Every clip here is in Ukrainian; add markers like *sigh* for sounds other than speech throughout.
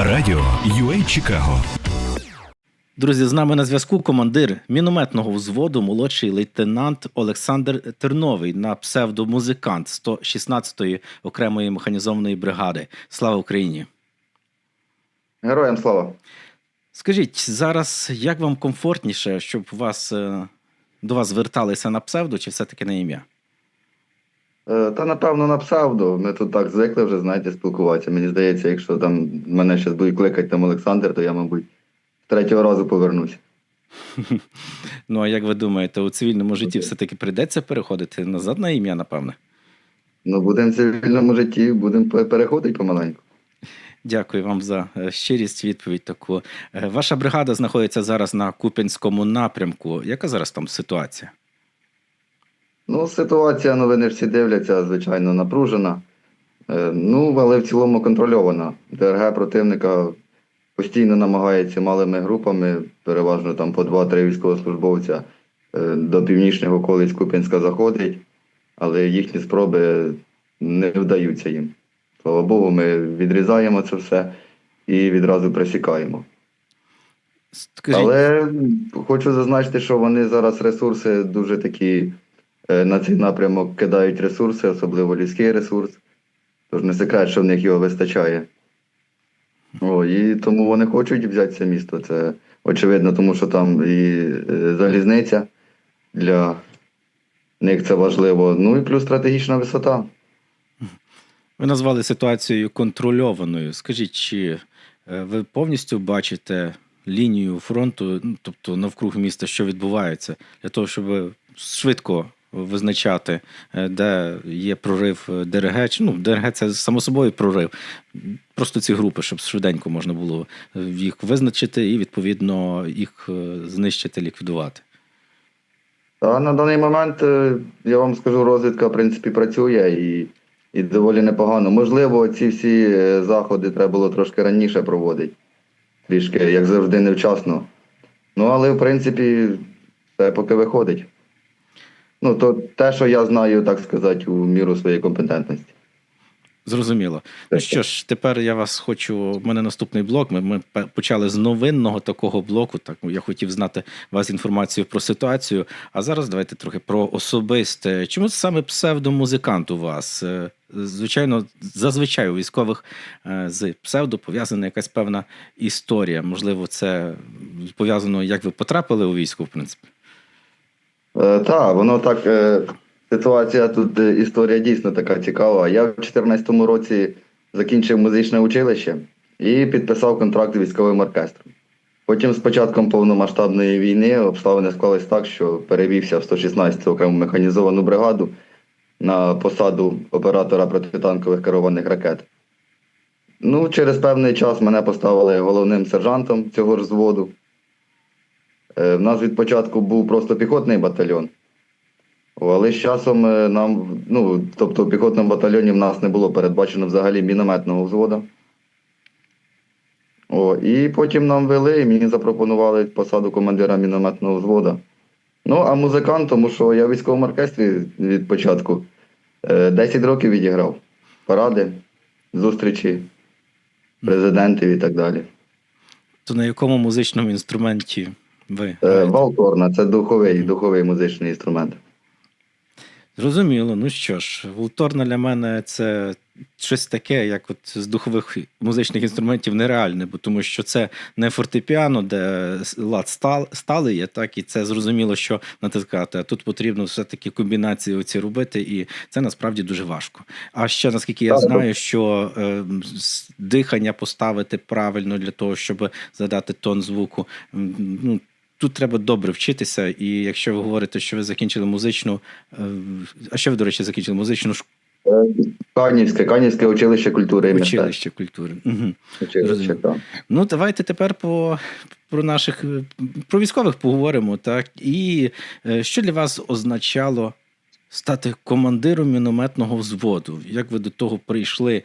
Радіо UA Чикаго. Друзі, з нами на зв'язку командир мінометного взводу, молодший лейтенант Олександр Терновий на псевдомузикант 116-ї окремої механізованої бригади. Слава Україні! Героям слава. Скажіть, зараз як вам комфортніше, щоб вас е, до вас зверталися на псевдо, чи все-таки на ім'я? Е, Та напевно на псевдо. Ми тут так звикли вже, знаєте, спілкуватися. Мені здається, якщо там мене зараз будуть кликати там Олександр, то я, мабуть, третього разу повернусь. *laughs* Ну а як ви думаєте, у цивільному житті все-таки прийдеться переходити назад на ім'я, напевне? Ну, будемо в цивільному житті, будемо переходити помаленьку. Дякую вам за е, щирість, відповідь таку. Е, Ваша бригада знаходиться зараз на Куп'янському напрямку. Яка зараз там ситуація? Ну, ситуація, ну ви не всі дивляться, звичайно, напружена. Е, Ну, але в цілому контрольована. ДРГ противника постійно намагається малими групами, переважно там по 2-3 військовослужбовця е, до північних околиць Куп'янська заходить, але їхні спроби не вдаються їм. Слава Богу, ми відрізаємо це все і відразу пресікаємо. Скажіть, Але хочу зазначити, що вони зараз ресурси дуже такі на цей напрямок кидають ресурси, особливо людський ресурс. Тож не секрет, що в них його вистачає. О, і тому вони хочуть взяти це місто. Це очевидно, тому що там і е, залізниця для них це важливо. Ну і плюс стратегічна висота. ви назвали ситуацію контрольованою. Скажіть, чи е, ви повністю бачите лінію фронту, ну, тобто навкруг міста, що відбувається, для того, щоб швидко визначати, е, де є прорив е, ДРГ, ну ДРГ це само собою прорив. Просто ці групи, щоб швиденько можна було е, їх визначити і відповідно їх знищити, ліквідувати. Та на даний момент, я вам скажу, розвідка в принципі працює і, і доволі непогано. Можливо, ці всі заходи треба було трошки раніше проводити. Трішки, як завжди, невчасно. Ну, але в принципі, все поки виходить. Ну, то те, що я знаю, так сказати, у міру своєї компетентності. Зрозуміло. Ну що ж, тепер я вас хочу. У мене наступний блок. Ми, ми почали з новинного такого блоку. Так я хотів знати вас інформацію про ситуацію. А зараз давайте трохи про особисте. Чому саме псевдомузикант у вас? Е, Звичайно, зазвичай у військових е, з псевдо пов'язана якась певна історія. Можливо, це пов'язано, як ви потрапили у військо, в принципі. Е, так, воно так. Е, ситуація тут е, історія дійсно така цікава. Я в 2014 році закінчив музичне училище і підписав контракт з військовим оркестром. Потім, з початком повномасштабної війни, обставини склались так, що перевівся в 116-ту окрему механізовану бригаду на посаду оператора протитанкових керованих ракет. Ну, через певний час мене поставили головним сержантом цього ж взводу. Е, В нас від початку був просто піхотний батальйон. Але з часом е, нам, ну, тобто в піхотному батальйоні в нас не було передбачено взагалі мінометного взводу. О, і потім нам вели, і мені запропонували посаду командира мінометного взводу. Ну, а музикант, тому що я в військовому оркестрі від початку е, 10 років відіграв. Паради, зустрічі президентів і так далі. То на якому музичному інструменті ви? Е. Валторна це духовий, духовий музичний інструмент. Зрозуміло. Ну що ж, вулторна для мене це щось таке, як от з духових музичних інструментів нереальне, бо тому що це не фортепіано, де лад стал, сталий є, так і це зрозуміло, що натискати. А тут потрібно все-таки комбінації оці робити, і це насправді дуже важко. А ще наскільки я знаю, що е, дихання поставити правильно для того, щоб задати тон звуку. Ну, Тут треба добре вчитися, і якщо ви говорите, що ви закінчили музичну, е, а що ви, до речі, закінчили музичну школу Канівське, Канівське училище культури училище культури? Угу. Училище, так. Ну, давайте тепер по, про наших е, про військових поговоримо. Так і е, що для вас означало стати командиром мінометного взводу? Як ви до того прийшли?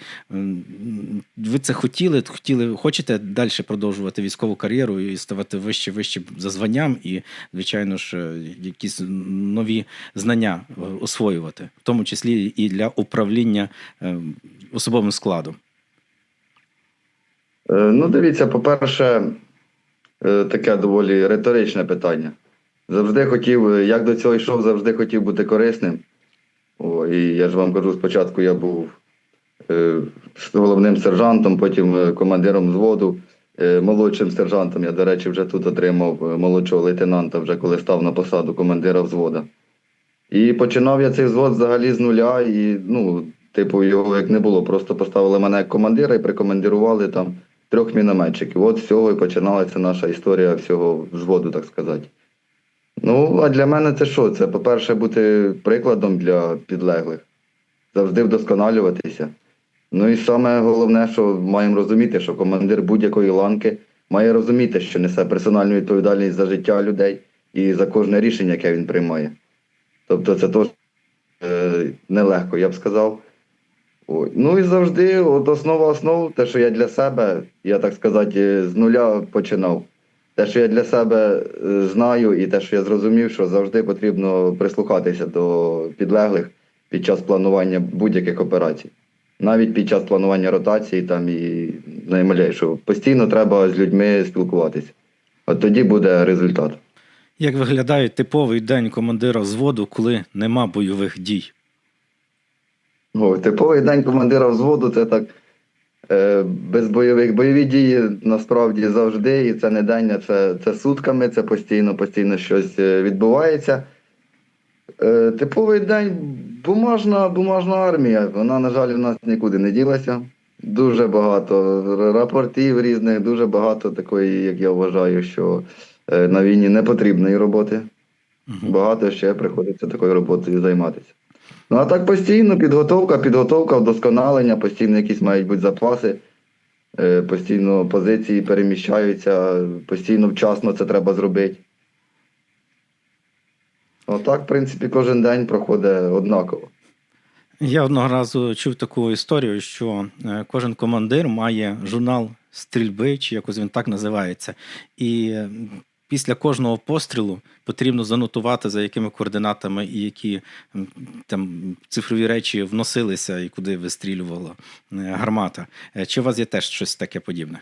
Ви це хотіли? Хотіли, хочете далі продовжувати військову кар'єру і ставати вище, вище за званням, і, звичайно ж, якісь нові знання освоювати, в тому числі і для управління е, особовим складом. Е, Ну, дивіться, по-перше, е, таке доволі риторичне питання. Завжди хотів, як до цього йшов, завжди хотів бути корисним. О, і я ж вам кажу, спочатку я був е, головним сержантом, потім е, командиром взводу, е, молодшим сержантом. Я, до речі, вже тут отримав е, молодшого лейтенанта, вже коли став на посаду командира взвода. І починав я цей взвод взагалі з нуля, і ну, типу, його як не було. Просто поставили мене як командира і прикомандирували там трьох мінометчиків. От з цього і починалася наша історія всього взводу, так сказати. Ну, а для мене це що? Це, по-перше, бути прикладом для підлеглих, завжди вдосконалюватися. Ну і саме головне, що маємо розуміти, що командир будь-якої ланки має розуміти, що несе персональну відповідальність за життя людей і за кожне рішення, яке він приймає. Тобто це теж е, нелегко, я б сказав. Ой. Ну і завжди, от основа основ, те, що я для себе, я так сказати, з нуля починав. Те, що я для себе е, знаю, і те, що я зрозумів, що завжди потрібно прислухатися до підлеглих під час планування будь-яких операцій. Навіть під час планування ротації там і наймалейшого. Постійно треба з людьми спілкуватися. От тоді буде результат. Як виглядає типовий день командира взводу, коли нема бойових дій? О, типовий день командира взводу це так без бойових. Бойові дії насправді завжди, і це не день, а це, це сутками, це постійно, постійно щось е, відбувається. Е, типовий день бумажна, бумажна армія. Вона, на жаль, у нас нікуди не ділася. Дуже багато рапортів різних, дуже багато такої, як я вважаю, що е, на війні непотрібної роботи. Багато ще приходиться такою роботою займатися. Ну а так постійно підготовка, підготовка, вдосконалення, постійно якісь мають бути запаси, е, постійно позиції переміщаються, постійно вчасно це треба зробити. Отак, в принципі, кожен день проходить однаково. Я одного разу чув таку історію, що е, кожен командир має журнал стрільби, чи якось він так називається. І після кожного пострілу потрібно занотувати, за якими координатами і які там цифрові речі вносилися і куди вистрілювала е, гармата. Е, Чи у вас є теж щось таке подібне?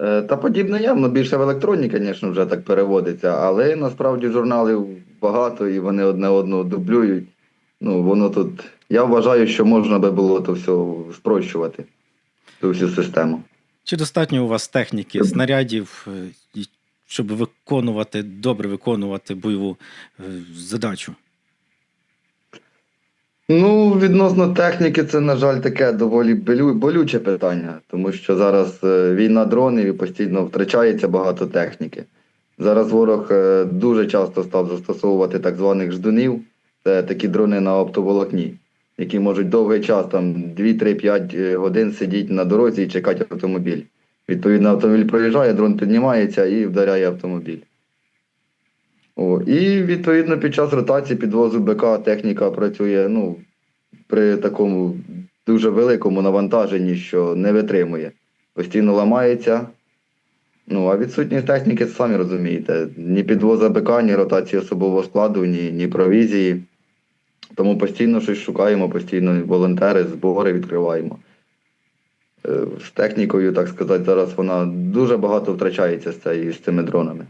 Е, Та подібне явно більше в електроні, звісно, вже так переводиться, але насправді журналів багато і вони одне одного дублюють. Ну, воно тут. Я вважаю, що можна би було то все спрощувати, ту всю систему. Чи достатньо у вас техніки, снарядів, щоб виконувати, добре виконувати бойову е, задачу? Ну, відносно техніки, це, на жаль, таке доволі болю- болюче питання, тому що зараз е, війна дронів і постійно втрачається багато техніки. Зараз ворог е, дуже часто став застосовувати так званих ждунів, це такі дрони на оптоволокні, які можуть довгий час, там 2-3-5 годин сидіти на дорозі і чекати автомобіль. Відповідно, автомобіль проїжджає, дрон піднімається і вдаряє автомобіль. О, і відповідно під час ротації підвозу БК техніка працює ну, при такому дуже великому навантаженні, що не витримує. Постійно ламається. Ну, а відсутність техніки, самі розумієте, ні підвоза БК, ні ротації особового складу, ні, ні провізії. Тому постійно щось шукаємо, постійно волонтери, збори відкриваємо. Е, З технікою, так сказати, зараз вона дуже багато втрачається з, цією- з цими дронами.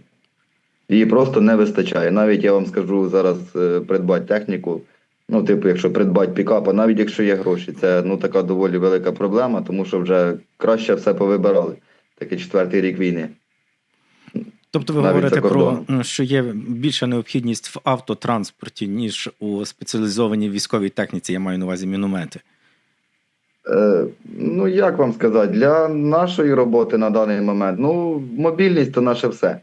Її просто не вистачає. Навіть я вам скажу зараз е, придбати техніку. Ну, типу, якщо придбати пікапа, навіть якщо є гроші, це ну така доволі велика проблема, тому що вже краще все повибирали. Такий четвертий рік війни. Тобто ви Навіть говорите про кордоном. що є більша необхідність в автотранспорті, ніж у спеціалізованій військовій техніці, я маю на увазі міномети. Е, ну, як вам сказати, для нашої роботи на даний момент, ну, мобільність то наше все.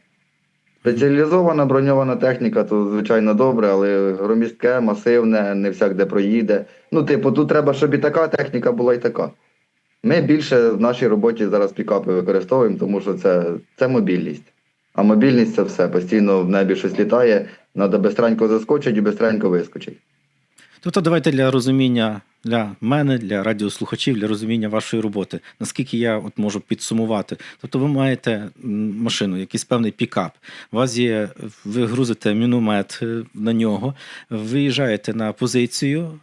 Спеціалізована броньована техніка, то звичайно добре, але громістке, масивне, не всяк де проїде. Ну, типу, тут треба, щоб і така техніка була, і така. Ми більше в нашій роботі зараз пікапи використовуємо, тому що це, це мобільність. А мобільність це все. Постійно в небі щось літає, треба бистренько заскочити і бистренько вискочити. Тобто, давайте для розуміння для мене, для радіослухачів, для розуміння вашої роботи. Наскільки я от можу підсумувати? Тобто, ви маєте машину, якийсь певний пікап. У вас є, ви грузите міномет е, на нього, виїжджаєте на позицію,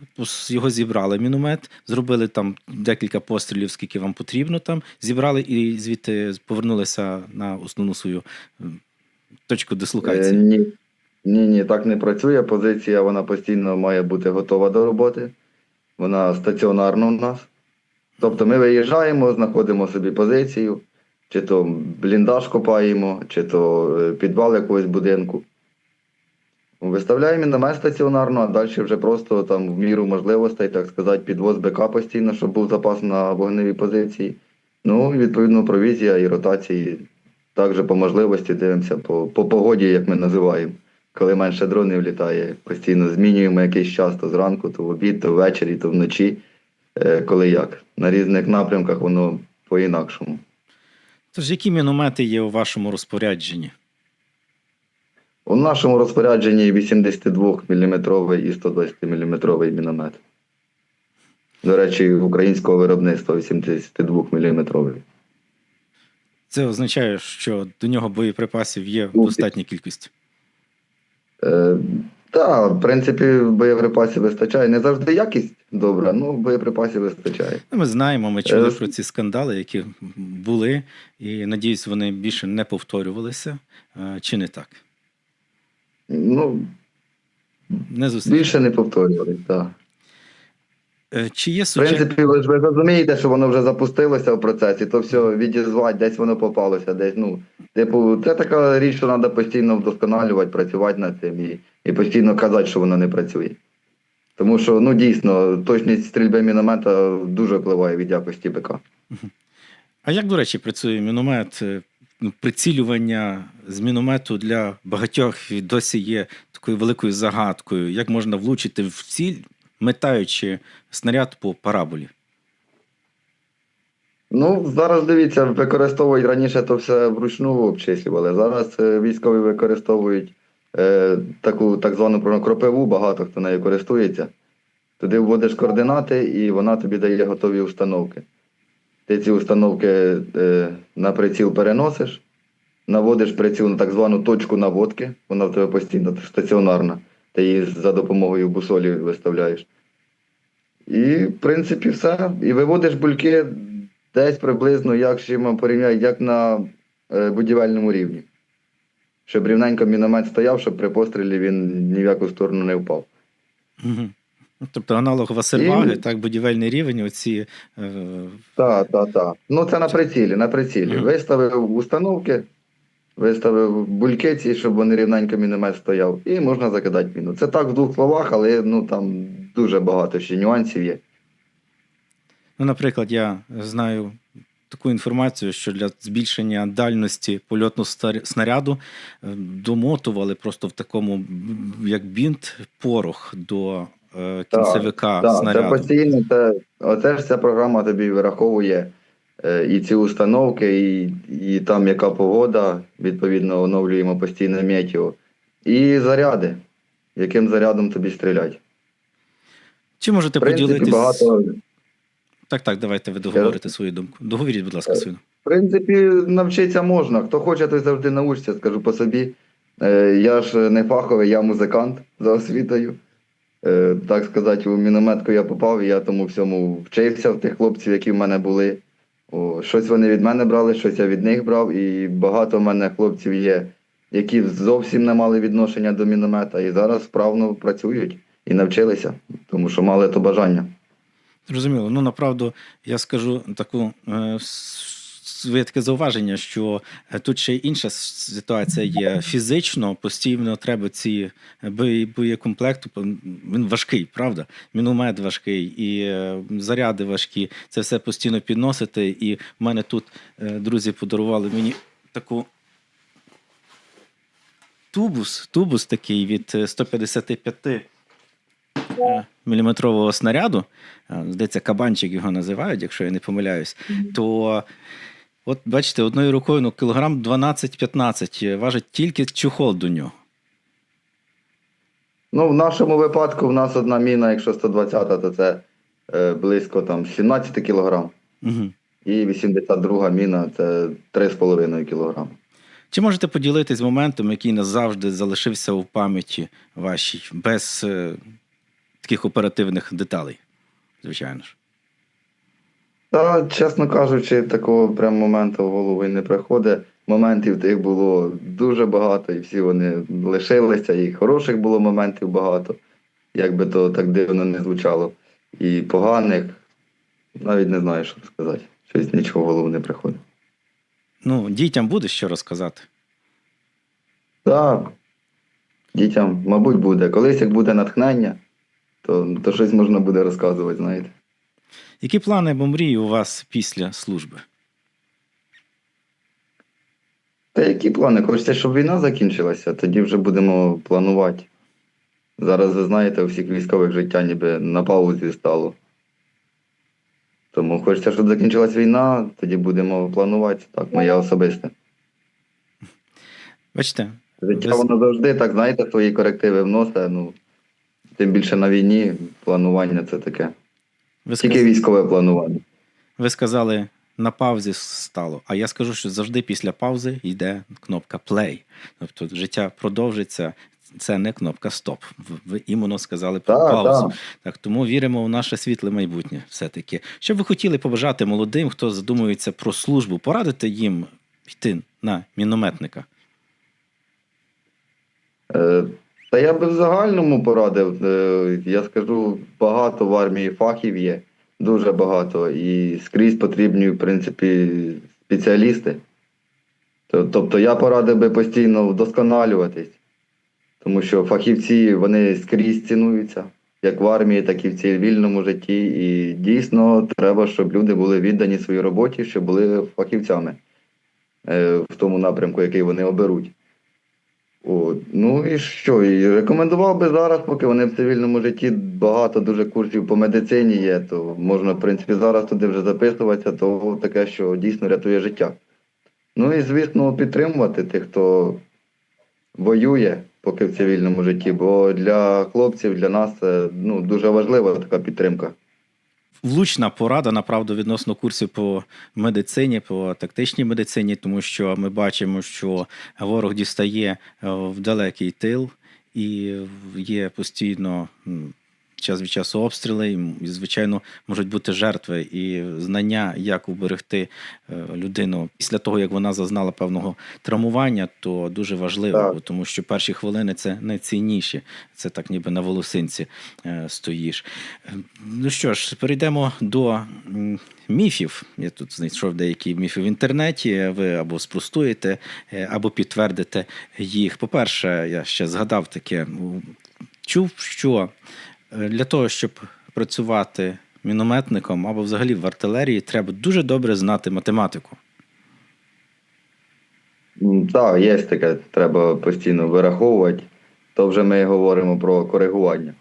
його зібрали міномет, зробили там декілька пострілів, скільки вам потрібно там, зібрали і звідти повернулися на основну свою точку Е, дислокації. Ні, ні, ні, так не працює. Позиція вона постійно має бути готова до роботи. Вона стаціонарна у нас. Тобто ми виїжджаємо, знаходимо собі позицію, чи то бліндаж копаємо, чи то е, підвал якогось будинку. Виставляємо міномет стаціонарно, а далі вже просто там в міру можливостей, так сказати, підвоз БК постійно, щоб був запас на вогневій позиції. Ну, відповідно, провізія і ротації. Також по можливості дивимося по, по погоді, як ми називаємо. Коли менше дронів літає, постійно змінюємо якийсь час, то зранку, то в обід, то ввечері, то вночі. Е, коли як. На різних напрямках воно по-інакшому. Тож, які міномети є у вашому розпорядженні? У нашому розпорядженні 82 мм і 120 мм міномет. До речі, українського виробництва 82 мм. Це означає, що до нього боєприпасів є в достатній кількості. Е, так, в принципі, боєприпасів вистачає. Не завжди якість добра, але боєприпасів вистачає. Ну, Ми знаємо, ми чули Е, про ці скандали, які були, і надіюсь, вони більше не повторювалися. Е, Чи не так? Ну, Не більше не повторювалися, так. Е, Чи є В принципі, ви ж ви розумієте, що воно вже запустилося в процесі, то все відізвати, десь воно попалося, десь. Ну, типу, це така річ, що треба постійно вдосконалювати, працювати над цим і, і постійно казати, що воно не працює. Тому що, ну дійсно, точність стрільби міномета дуже впливає від якості БК. А як, до речі, працює міномет? Е, ну, Прицілювання з міномету для багатьох досі є такою великою загадкою. Як можна влучити в ціль, метаючи снаряд по параболі? Ну, зараз дивіться, використовують раніше то все вручну обчислювали. Зараз е, військові використовують е, таку так звану кропиву, багато хто нею користується. Туди вводиш координати, і вона тобі дає готові установки. Ти ці установки е, на приціл переносиш, наводиш приціл на так звану точку наводки, вона в тебе постійно стаціонарна. Ти її за допомогою бусолі виставляєш. І, в принципі, все. І виводиш бульки десь приблизно, як ще ми як на е, будівельному рівні. Щоб рівненько міномет стояв, щоб при пострілі він ні в яку сторону не впав. Ну, Тобто аналог Васильваги, І- так, будівельний рівень, оці е, Так, так, так. Ну це на прицілі, на прицілі. Мгм. Виставив установки, виставив бульки ці, щоб вони рівненько міномет стояв, і можна закидати міну. Це так в двох словах, але ну там дуже багато ще нюансів є. Ну, наприклад, я знаю таку інформацію, що для збільшення дальності польоту снаряду е, домотували просто в такому як бінт порох до е, кінцевика Так, це снаряду. постійно, це, оце ж ця програма тобі вираховує і ці установки, і, і там яка погода, відповідно, оновлюємо постійно метео. І заряди, яким зарядом тобі стрілять. Чи можете поділитись? багато, Так, так, давайте ви договорите свою думку. Договоріть, будь ласка, свою. В принципі, навчитися можна. Хто хоче, той завжди научиться, скажу по собі. Е, Я ж не фаховий, я музикант за освітою. Е, Так сказати, у мінометку я попав, я тому всьому вчився в тих хлопців, які в мене були. О, щось вони від мене брали, щось я від них брав, і багато в мене хлопців є, які зовсім не мали відношення до міномета, і зараз справно працюють і навчилися, тому що мали то бажання. Зрозуміло. Ну, направду, я скажу таку е, своє таке зауваження, що е, тут ще інша ситуація є. Фізично постійно треба ці бої- боєкомплекту. Він важкий, правда? Міномет важкий, і е, заряди важкі. Це все постійно підносити. І в мене тут е, друзі подарували мені таку. Тубус, тубус такий від е, 155 е, міліметрового снаряду, е, здається, кабанчик його називають, якщо я не помиляюсь, то от бачите, одною рукою ну, кілограм 12-15 важить тільки чухол до нього. Ну, в нашому випадку в нас одна міна, якщо 120, то це е, близько там 17 кілограм. Угу. І 82 міна це 3,5 кілограм. Чи можете поділитись моментом, який назавжди залишився у пам'яті вашій, без е, таких оперативних деталей? Звичайно ж. Та, чесно кажучи, такого прям моменту в голову не приходить. Моментів тих було дуже багато, і всі вони лишилися, і хороших було моментів багато, як би то так дивно не звучало. І поганих, навіть не знаю, що сказати. Щось нічого в голову не приходить. Ну, дітям буде що розказати. Так, дітям, мабуть, буде. Колись, як буде натхнення, то, то щось можна буде розказувати, знаєте. Які плани або мрії у вас після служби? Та які плани? Хочеться, щоб війна закінчилася, тоді вже будемо планувати. Зараз, ви знаєте, у всіх військових життя ніби на паузі стало. Тому хочеться, щоб закінчилась війна, тоді будемо планувати. Так, моє особисте. Бачите, Життя Ви- воно завжди, так знаєте, свої корективи вносить. Ну, тим більше на війні планування це таке. Ви, Тільки військове планування. ви сказали, на паузі стало. А я скажу, що завжди після паузи йде кнопка play. Тобто життя продовжиться. Це не кнопка стоп. Ви- іменно сказали про Так, паузу. так. Так, тому віримо в наше світле майбутнє. Все-таки. Що ви хотіли побажати молодим, хто задумується про службу, порадити їм йти на мінометника? Е, Та я би в загальному порадив. Е, Я скажу, багато в армії фахів є, дуже багато. І скрізь потрібні, в принципі, спеціалісти. Тобто я порадив би постійно вдосконалюватись, тому що фахівці вони скрізь цінуються, як в армії, так і в цивільному житті. І дійсно треба, щоб люди були віддані своїй роботі, щоб були фахівцями е, в тому напрямку, який вони оберуть. От. Ну і що? І рекомендував би зараз, поки вони в цивільному житті багато дуже курсів по медицині є, то можна, в принципі, зараз туди вже записуватися, то таке, що дійсно рятує життя. Ну і, звісно, підтримувати тих, хто воює поки в цивільному житті, бо для хлопців, для нас ну, дуже важлива така підтримка. Влучна порада, направду, відносно курсів по медицині, по тактичній медицині, тому що ми бачимо, що ворог дістає е, в далекий тил і є постійно час від часу обстріли, і, звичайно, можуть бути жертви. І знання, як уберегти е, людину після того, як вона зазнала певного травмування, то дуже важливо, Так. тому що перші хвилини це найцінніші. Це так ніби на волосинці е, стоїш. Е, Ну що ж, перейдемо до міфів. Я тут знайшов деякі міфи в інтернеті. Ви або спростуєте, або підтвердите їх. По-перше, я ще згадав таке. Чув, що для того, щоб працювати мінометником або взагалі в артилерії, треба дуже добре знати математику. Так, є таке, треба постійно вираховувати. То вже ми говоримо про коригування.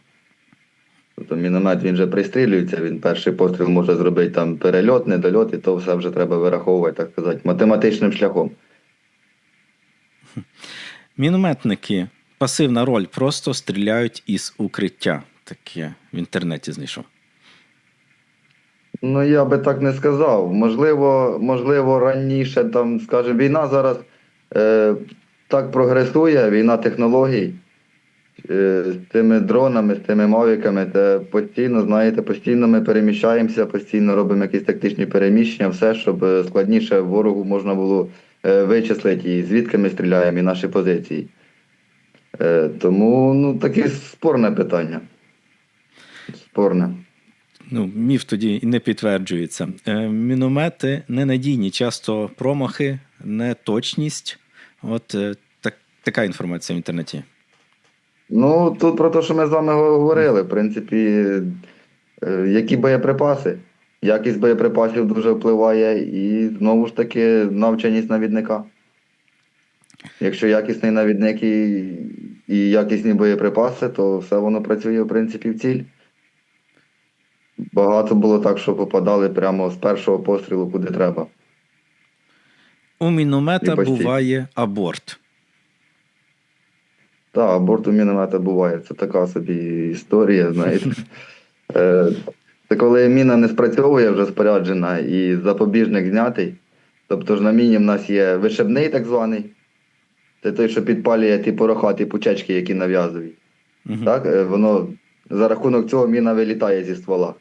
Тобто міномет він же пристрілюється, він перший постріл може зробити там перельот, недольот, і то все вже треба вираховувати, так сказати, математичним шляхом. Мінометники пасивна роль, просто стріляють із укриття. Таке в інтернеті знайшов. Ну, я би так не сказав. Можливо, можливо, раніше там, скажімо, війна зараз е, так прогресує, війна технологій. Е, з тими дронами, з тими мавіками, де постійно, знаєте, постійно ми переміщаємося, постійно робимо якісь тактичні переміщення, все, щоб е, складніше ворогу можна було е, вичислити, і звідки ми стріляємо, і наші позиції. Тому ну, таке спорне питання. Спорне. Ну, міф тоді і не підтверджується. Е, міномети ненадійні, часто промахи, неточність. От е, так, така інформація в інтернеті. Ну, тут про те, що ми з вами говорили, в принципі, е, які боєприпаси. Якість боєприпасів дуже впливає і знову ж таки навченість навідника. Якщо якісний навідник і, і якісні боєприпаси, то все воно працює, в принципі, в ціль. Багато було так, що попадали прямо з першого пострілу, куди треба. У міномета буває аборт. Так, аборт у міномета буває. Це така собі історія, знаєте. *laughs* Е, Це коли міна не спрацьовує вже споряджена і запобіжник знятий. Тобто ж на міні в нас є вишибний так званий. Це той, що підпалює ті пороха, ті пучечки, які нав'язують. Мгм. Так, е, воно за рахунок цього міна вилітає зі ствола.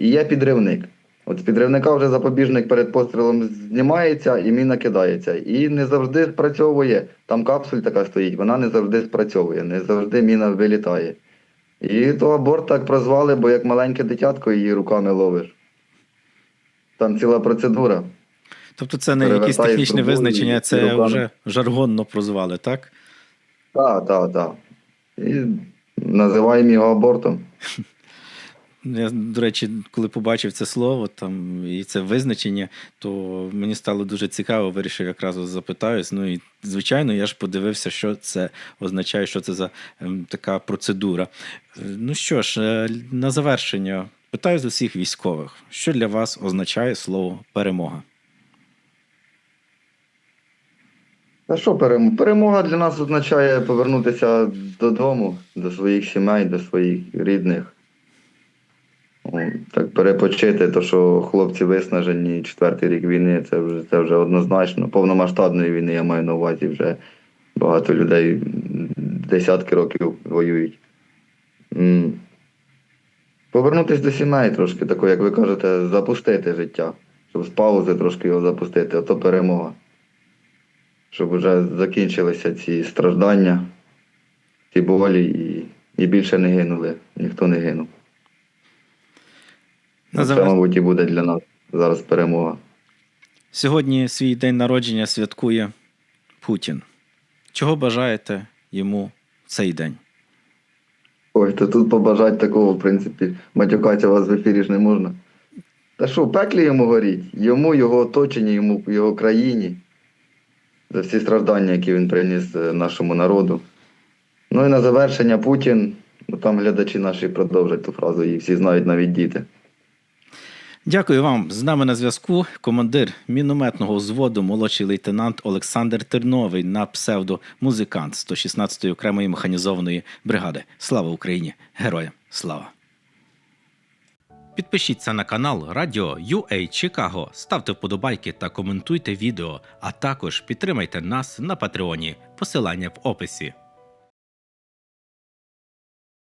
І є підривник. От з підривника вже запобіжник перед пострілом знімається і міна кидається. І не завжди спрацьовує. Там капсуль така стоїть, вона не завжди спрацьовує, не завжди міна вилітає. І то аборт так прозвали, бо як маленьке дитятко її руками ловиш. Там ціла процедура. Тобто це не якісь технічне визначення, це руками. вже жаргонно прозвали, так? Так, так, так. І називаємо його абортом. *laughs* Я, до речі, коли побачив це слово там і це визначення, то мені стало дуже цікаво, вирішив якраз запитаюсь. Ну і звичайно, я ж подивився, що це означає, що це за ем, така процедура. Е, Ну що ж, е, на завершення питаю з усіх військових, що для вас означає слово перемога? Та що перемога? Перемога для нас означає повернутися додому, до своїх сімей, до своїх рідних. О, Так перепочити, то що хлопці виснажені, четвертий рік війни, це вже, це вже однозначно. Повномасштабної війни я маю на увазі вже багато людей десятки років воюють. Повернутися до сімей трошки, тако, як ви кажете, запустити життя, щоб з паузи трошки його запустити, ото перемога щоб вже закінчилися ці страждання, ці болі і, і більше не гинули, ніхто не гинув. Це, мабуть, і буде для нас зараз перемога. Сьогодні свій день народження святкує Путін. Чого бажаєте йому цей день? Ой, то тут побажати такого, в принципі, матюкатися вас в ефірі ж не можна. Та що, в пеклі йому горіть, йому, його оточенню, йому, його країні, за всі страждання, які він приніс е, нашому народу. Ну і на завершення Путін, ну там глядачі наші продовжать ту фразу, її всі знають навіть діти. Дякую вам. З нами на зв'язку командир мінометного взводу, молодший лейтенант Олександр Терновий на псевдо музикант 116-ї окремої механізованої бригади. Слава Україні! Героям слава! Підпишіться на канал Радіо UA Чикаго, ставте вподобайки та коментуйте відео, а також підтримайте нас на Патреоні. Посилання в описі.